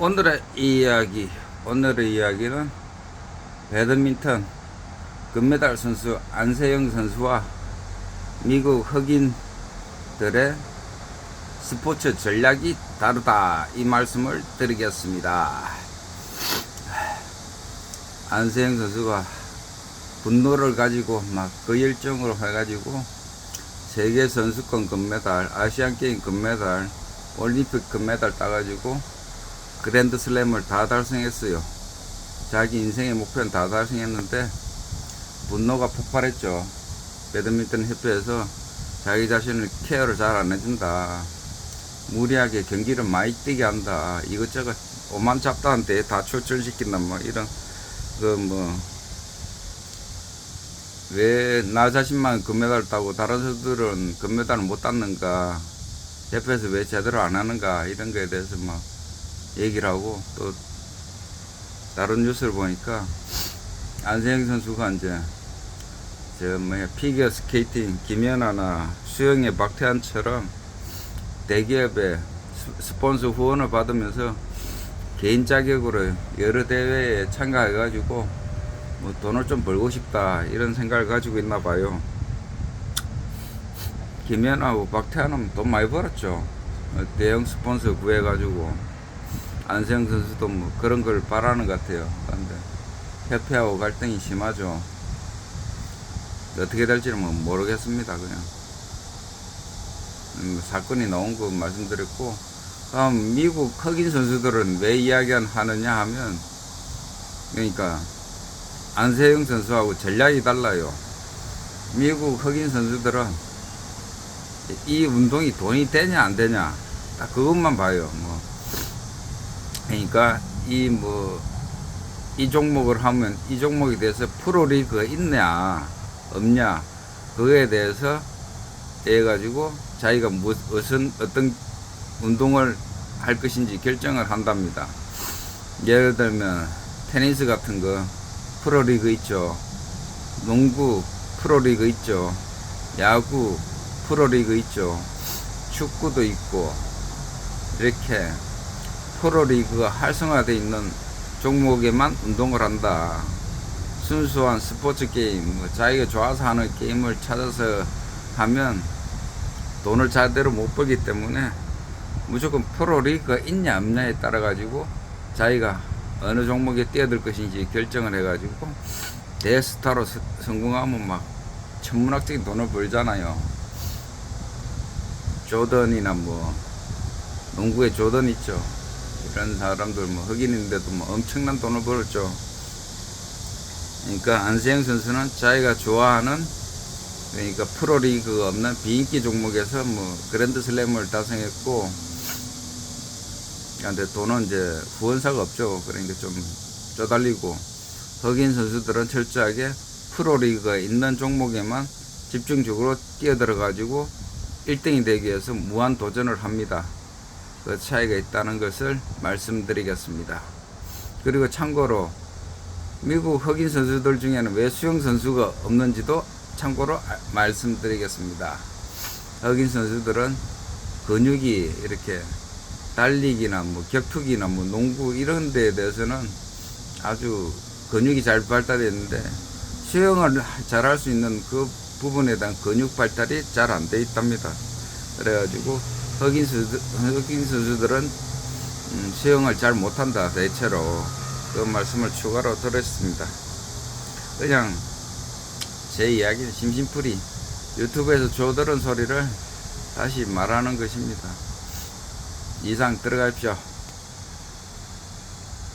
오늘의 이야기, 오늘의 이야기는 배드민턴 금메달 선수 안세영 선수와 미국 흑인들의 스포츠 전략이 다르다 이 말씀을 드리겠습니다. 안세영 선수가 분노를 가지고 막 그 열정으로 해가지고 세계 선수권 금메달, 아시안 게임 금메달, 올림픽 금메달 따가지고 그랜드 슬램을 다 달성했어요. 자기 인생의 목표는 다 달성했는데 분노가 폭발했죠. 배드민턴 협회에서 자기 자신을 케어를 잘 안 해준다. 무리하게 경기를 많이 뛰게 한다. 이것저것 오만 잡다한테 다 출출시킨다. 뭐 이런 그 뭐 왜 나 자신만 금메달 따고 다른 선수들은 금메달을 못 땄는가? 협회에서 왜 제대로 안 하는가? 이런 거에 대해서 막 얘기를 하고 또 다른 뉴스를 보니까 안세영 선수가 이제 저 뭐야 피겨 스케이팅 김연아나 수영의 박태환처럼 대기업의 스- 스폰서 후원을 받으면서 개인 자격으로 여러 대회에 참가해가지고 뭐 돈을 좀 벌고 싶다 이런 생각을 가지고 있나 봐요. 김연아하고 박태환은 돈 많이 벌었죠. 어, 대형 스폰서 구해가지고 안세영 선수도 뭐 그런 걸 바라는 것 같아요. 그런데 협회하고 갈등이 심하죠. 어떻게 될지는 뭐 모르겠습니다. 그냥 음, 사건이 나온 거 말씀드렸고 다음 미국 흑인 선수들은 왜 이야기하느냐 하면 그러니까 안세영 선수하고 전략이 달라요. 미국 흑인 선수들은 이 운동이 돈이 되냐 안 되냐 딱 그것만 봐요. 뭐 그러니까 이 뭐 이 종목을 하면 이 종목에 대해서 프로리그가 있냐 없냐 그거에 대해서 해 가지고 자기가 무슨 어떤 운동을 할 것인지 결정을 한답니다. 예를 들면 테니스 같은 거 프로리그 있죠. 농구 프로리그 있죠. 야구 프로리그 있죠. 축구도 있고 이렇게 프로리그가 활성화되어 있는 종목에만 운동을 한다. 순수한 스포츠 게임, 뭐 자기가 좋아서 하는 게임을 찾아서 하면 돈을 제대로 못 벌기 때문에 무조건 프로리그가 있냐 없냐에 따라 가지고 자기가 어느 종목에 뛰어들 것인지 결정을 해가지고 대스타로 서- 성공하면 막 천문학적인 돈을 벌잖아요. 조던이나 뭐 농구에 조던 있죠. 이런 사람들 뭐 흑인인데도 뭐 엄청난 돈을 벌었죠. 그러니까 안세영 선수는 자기가 좋아하는 그러니까 프로리그 없는 비인기 종목에서 뭐 그랜드 슬램을 달성했고 그런데 돈은 이제 후원사가 없죠. 그러니까 좀 쪼달리고 흑인 선수들은 철저하게 프로리그가 있는 종목에만 집중적으로 뛰어들어 가지고 1등이 되기 위해서 무한 도전을 합니다. 그 차이가 있다는 것을 말씀드리겠습니다. 그리고 참고로 미국 흑인 선수들 중에는 왜 수영 선수가 없는지도 참고로 아- 말씀드리겠습니다. 흑인 선수들은 근육이 이렇게 달리기나 뭐 격투기나 뭐 농구 이런 데에 대해서는 아주 근육이 잘 발달했는데 수영을 잘 할 수 있는 그 부분에 대한 근육 발달이 잘 안 돼 있답니다. 그래가지고 흑인 선수, 흑인 선수들은 음, 수영을 잘 못한다 대체로 그 말씀을 추가로 들었습니다. 그냥 제 이야기는 심심풀이 유튜브에서 조들은 소리를 다시 말하는 것입니다. 이상 들어가십시오.